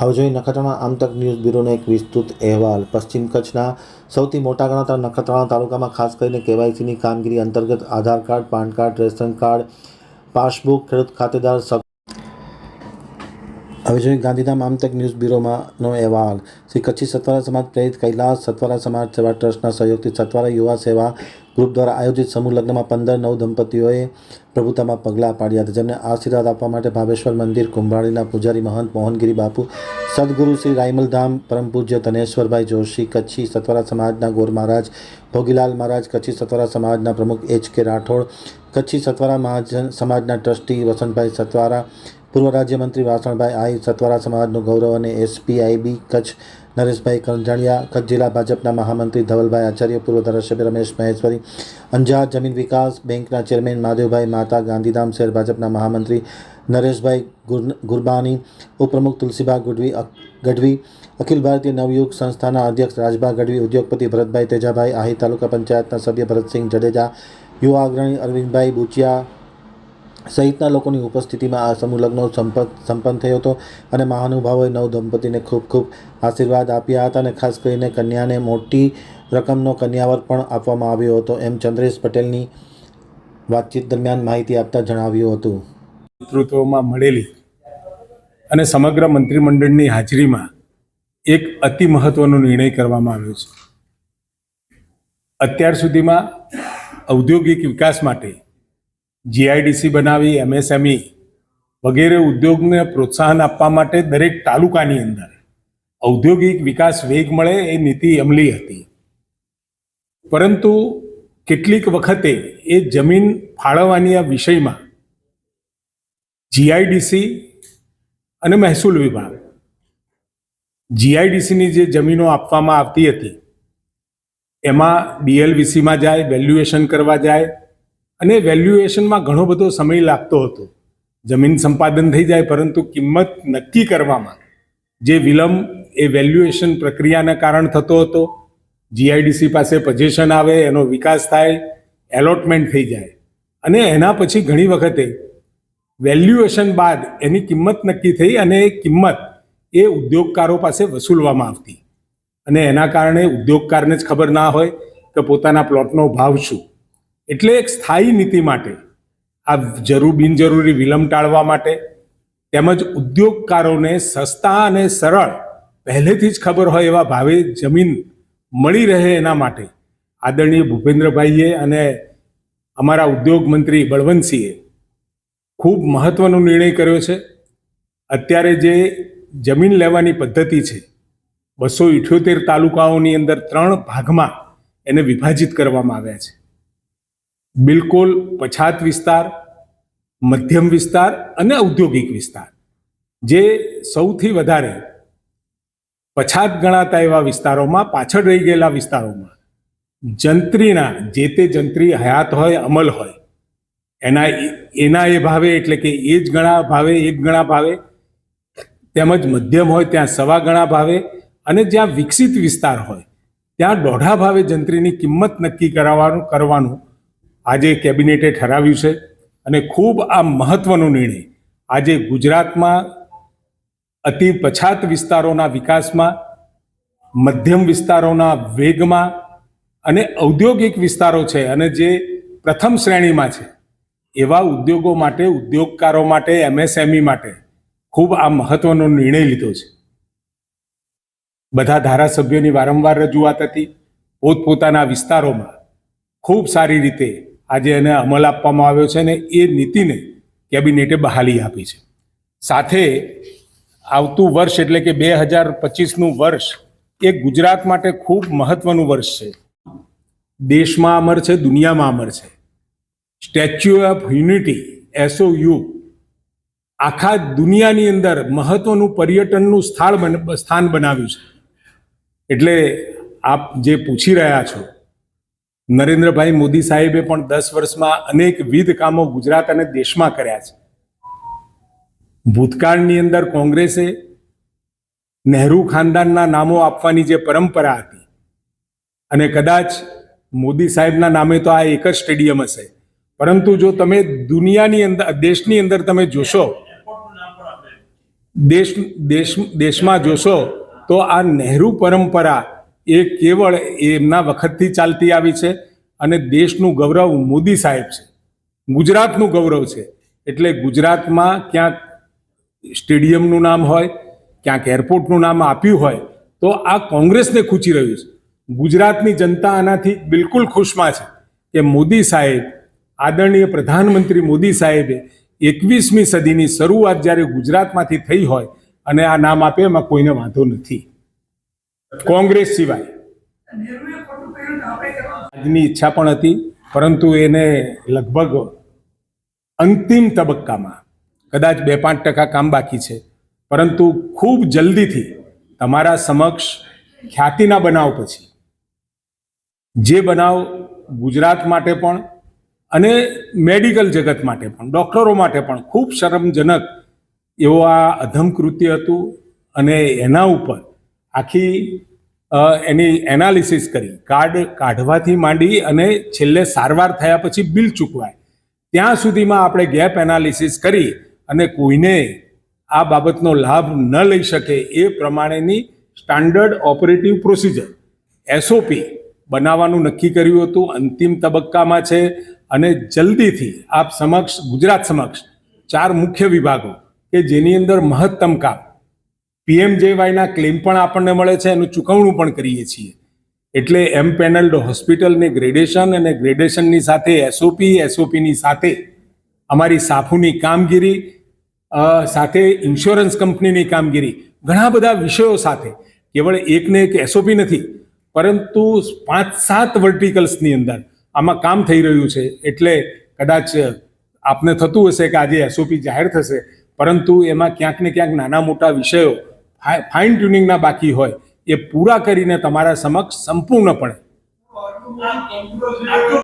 હવે જોઈએ નખત્રાણા આમતક ન્યૂઝ બ્યુરોનો એક વિસ્તૃત અહેવાલ. પશ્ચિમ કચ્છના સૌથી મોટા ગણાતા નખત્રાણા તાલુકામાં, ખાસ કરીને કેવાયસીની કામગીરી અંતર્ગત Aadhaar card, PAN card, ration card, passbook, ખેડૂત ખાતેદાર હવે જોઈએ ગાંધીધામ આમતક ન્યૂઝ બ્યુરોમાંનો અહેવાલ. શ્રી કચ્છી સતવારા સમાજ પ્રેરિત કૈલાસ સતવારા સમાજ સેવા ટ્રસ્ટના સહયોગથી સતવારા યુવા સેવા ગ્રુપ દ્વારા આયોજિત સમૂહ લગ્નમાં પંદર નવ દંપતીઓએ પ્રભુતામાં પગલાં પાડ્યા હતા, જેમને આશીર્વાદ આપવા માટે ભાવેશ્વર મંદિર, કુંભાળીના પૂજારી મહંત મોહનગીરી બાપુ, સદગુરુ શ્રી રાયમલધામ, પરમ પૂજ્ય ધનેશ્વરભાઈ જોશી, કચ્છી સતવારા સમાજના ગોર મહારાજ ભોગીલાલ મહારાજ, કચ્છી સતવારા સમાજના પ્રમુખ એચ કે રાઠોડ, કચ્છી સતવારા મહાજન સમાજના ટ્રસ્ટી વસંતભાઈ સતવારા પૂર્વ રાજ્યમંત્રી વાસણભાઈ આઈ સતવારા સમાજનું ગૌરવ અને એસપીઆઈબી કચ્છ નરેશભાઈ કરંજાણિયા કચ્છ જિલ્લા ભાજપના મહામંત્રી ધવલભાઈ આચાર્ય, પૂર્વ ધારાસભ્ય રમેશ મહેશ્વરી, અંજાર જમીન વિકાસ બેંકના ચેરમેન માધવભાઈ માતા, ગાંધીધામ શહેર ભાજપના મહામંત્રી નરેશભાઈ ગુર- ગુરબાની, ઉપપ્રમુખ તુલસીબા ગઢવી ગઢવી, અખિલ ભારતીય નવયુગ સંસ્થાના અધ્યક્ષ રાજભા ગઢવી, ઉદ્યોગપતિ ભરતભાઈ તેજાભાઈ આહી તાલુકા પંચાયતના સભ્ય ભરતસિંહ જડેજા, યુવા અગ્રણી અરવિંદભાઈ બુચિયા સહિતના લોકોની ઉપસ્થિતિમાં આ સમૂહ લગ્નો સંપન્ન સંપન્ન થયો હતો અને મહાનુભાવોએ નવ દંપતીને ખૂબ ખૂબ આશીર્વાદ આપ્યા હતા અને ખાસ કરીને કન્યાને મોટી રકમનો કન્યાવર પણ આપવામાં આવ્યો હતો. એમ ચંદ્રેશ પટેલની વાતચીત દરમિયાન માહિતી આપતા જણાવ્યું હતું. નેતૃત્વમાં મળેલી અને સમગ્ર મંત્રીમંડળની હાજરીમાં એક અતિ મહત્વનો નિર્ણય કરવામાં આવ્યો છે. અત્યાર સુધીમાં ઔદ્યોગિક વિકાસ માટે જીઆઈડીસી બનાવી, એમએસએમઈ વગેરે ઉદ્યોગને પ્રોત્સાહન આપવા માટે દરેક તાલુકાની અંદર ઔદ્યોગિક વિકાસ વેગ મળે એ નીતિ અમલી હતી. પરંતુ કેટલીક વખતે એ જમીન ફાળવવાની આ વિષયમાં જીઆઈડીસી અને મહેસૂલ વિભાગ જીઆઈડીસીની જે જમીનો આપવામાં આવતી હતી, એમાં ડીએલવીસીમાં જાય, વેલ્યુએશન કરવા જાય અને વેલ્યુએશનમાં ઘણો બધો સમય લાગતો હતો. જમીન સંપાદન થઈ જાય, પરંતુ કિંમત નક્કી કરવામાં. જે વિલંબ એ વેલ્યુએશન પ્રક્રિયાના કારણ થતો હતો. જીઆઈડીસી પાસે પજેશન આવે, એનો વિકાસ થાય એલોટમેન્ટ થઈ જાય. અને એના પછી ઘણી વખતે વેલ્યુએશન બાદ એની કિંમત નક્કી થઈ અને એ કિંમત એ ઉદ્યોગકારો પાસે વસૂલવામાં આવતી. અને એના કારણે ઉદ્યોગકારને જ ખબર ના હોય કે પોતાના પ્લોટનો ભાવ શું. એટલે એક સ્થાયી નીતિ માટે, આ જરૂર બિનજરૂરી વિલંબ ટાળવા માટે તેમજ ઉદ્યોગકારોને સસ્તા અને સરળ, પહેલેથી જ ખબર હોય એવા ભાવે જમીન મળી રહે એના માટે આદરણીય ભૂપેન્દ્રભાઈએ અને અમારા ઉદ્યોગ મંત્રી બળવંતસિંહે ખૂબ મહત્વનો નિર્ણય કર્યો છે. અત્યારે જે જમીન લેવાની પદ્ધતિ છે, બસો ઇઠ્યોતેર તાલુકાઓની અંદર ત્રણ ભાગમાં એને વિભાજિત કરવામાં આવ્યા છે. બિલકુલ પછાત વિસ્તાર, મધ્યમ વિસ્તાર અને ઔદ્યોગિક વિસ્તાર, જે સૌથી વધારે પછાત ગણાતા એવા વિસ્તારોમાં પાછળ રહી ગયેલા વિસ્તારોમાં જંત્રીના, જે તે જંત્રી હયાત હોય, અમલ હોય, એના એના એ ભાવે એટલે કે એ જ ગણા ભાવે, એક ગણા ભાવે, તેમજ મધ્યમ હોય ત્યાં સવા ગણા ભાવે અને જ્યાં વિકસિત વિસ્તાર હોય, ત્યાં દોઢા ભાવે જંત્રીની કિંમત નક્કી કરાવવાનું કરવાનું આજે કેબિનેટે ઠરાવ્યું છે અને ખૂબ આ મહત્વનો નિર્ણય આજે ગુજરાતમાં અતિ પછાત વિસ્તારોના વિકાસમાં, મધ્યમ વિસ્તારોના વેગમાં અને ઔદ્યોગિક વિસ્તારો છે અને જે પ્રથમ શ્રેણીમાં છે, એવા ઉદ્યોગો માટે, ઉદ્યોગકારો માટે, એમએસએમઈ માટે ખૂબ આ મહત્વનો નિર્ણય લીધો છે. બધા ધારાસભ્યોની વારંવાર રજૂઆત હતી પોતપોતાના વિસ્તારોમાં ખૂબ સારી રીતે આજે એને અમલ આપવામાં આવ્યો છે અને એ નીતિને કેબિનેટે બહાલી આપી છે. સાથે આવતું વર્ષ એટલે કે બે હજાર પચીસનું વર્ષ એ ગુજરાત માટે ખૂબ મહત્વનું વર્ષ છે. દેશમાં અમર છે, દુનિયામાં અમર છે. સ્ટેચ્યુ ઓફ યુનિટી એસઓયુ આખા દુનિયાની અંદર મહત્વનું પર્યટનનું સ્થળ સ્થાન બનાવ્યું છે. એટલે આપ જે પૂછી રહ્યા છો નરેન્દ્રભાઈ મોદી સાહેબે પણ દસ વર્ષમાં અનેકવિધ કામો ગુજરાત અને દેશમાં કર્યા છે. ભૂતકાળની અંદર કોંગ્રેસે નહેરુ ખાનદાનના નામો આપવાની જે પરંપરા હતી અને કદાચ મોદી સાહેબના નામે તો આ એક જ સ્ટેડિયમ હશે. પરંતુ જો તમે દુનિયાની અંદર, દેશની અંદર તમે જોશો, દેશ દેશ, દેશમાં જોશો તો આ નહેરુ પરંપરા એ કેવળ એમના વખતથી ચાલતી આવી છે અને દેશનું ગૌરવ મોદી સાહેબ છે. ગુજરાતનું ગૌરવ છે. એટલે ગુજરાતમાં ક્યાંક સ્ટેડિયમનું નામ હોય, ક્યાંક એરપોર્ટનું નામ આપ્યું હોય, તો આ કોંગ્રેસને ખૂચી રહ્યું છે. ગુજરાતની જનતા આનાથી બિલકુલ ખુશમાં છે કે મોદી સાહેબ, આદરણીય પ્રધાનમંત્રી મોદી સાહેબે એકવીસમી સદીની શરૂઆત જ્યારે ગુજરાતમાંથી થઈ હોય અને આ નામ આપે, એમાં કોઈને વાંધો નથી. કોંગ્રેસ સિવાય. આજની ઈચ્છા પણ હતી, પરંતુ એને લગભગ અંતિમ તબક્કામાં કદાચ બે પાંચ ટકા કામ બાકી છે. પરંતુ ખૂબ જલ્દીથી તમારા સમક્ષ ખ્યાતિના બનાવ પછી, જે બનાવ ગુજરાત માટે પણ અને મેડિકલ જગત માટે પણ, ડૉક્ટરો માટે પણ ખૂબ શરમજનક એવો આ અધમ કૃત્ય હતું અને એના ઉપર આખી એની એનાલિસિસ કરી. કાર્ડ કાઢવાથી માંડી અને છેલ્લે સારવાર થયા પછી બિલ ચૂકવાય. ત્યાં સુધીમાં આપણે ગેપ એનાલિસિસ કરી અને કોઈને આ બાબતનો લાભ ન લઈ શકે એ પ્રમાણેની સ્ટાન્ડર્ડ ઓપરેટિવ પ્રોસિજર એસઓપી બનાવવાનું નક્કી કર્યું હતું. અંતિમ તબક્કામાં છે અને જલ્દીથી આપ સમક્ષ, ગુજરાત સમક્ષ ચાર મુખ્ય વિભાગો કે જેની અંદર મહત્તમ કામ પીએમજેવાયના ક્લેમ પણ આપણને મળે છે, એનું ચૂકવણું પણ કરીએ છીએ. એટલે એમ પેનલ્ડ હોસ્પિટલની ગ્રેડેશન અને ગ્રેડેશનની સાથે, એસઓપી, એસઓપીની સાથે અમારી સાફુની કામગીરી સાથે ઇન્સ્યોરન્સ કંપનીની કામગીરી, ઘણા બધા વિષયો સાથે. કેવળ એકને એક એસઓપી નથી, પરંતુ પાંચ સાત વર્ટિકલ્સની અંદર આમાં કામ થઈ રહ્યું છે. એટલે કદાચ આપને થતું હશે કે આજે એસઓપી જાહેર થશે, પરંતુ એમાં ક્યાંક ને ક્યાંક નાના મોટા વિષયો ફાઇન ટ્યુનિંગના બાકી હોય એ પૂરા કરીને તમારા સમક્ષ સંપૂર્ણપણે.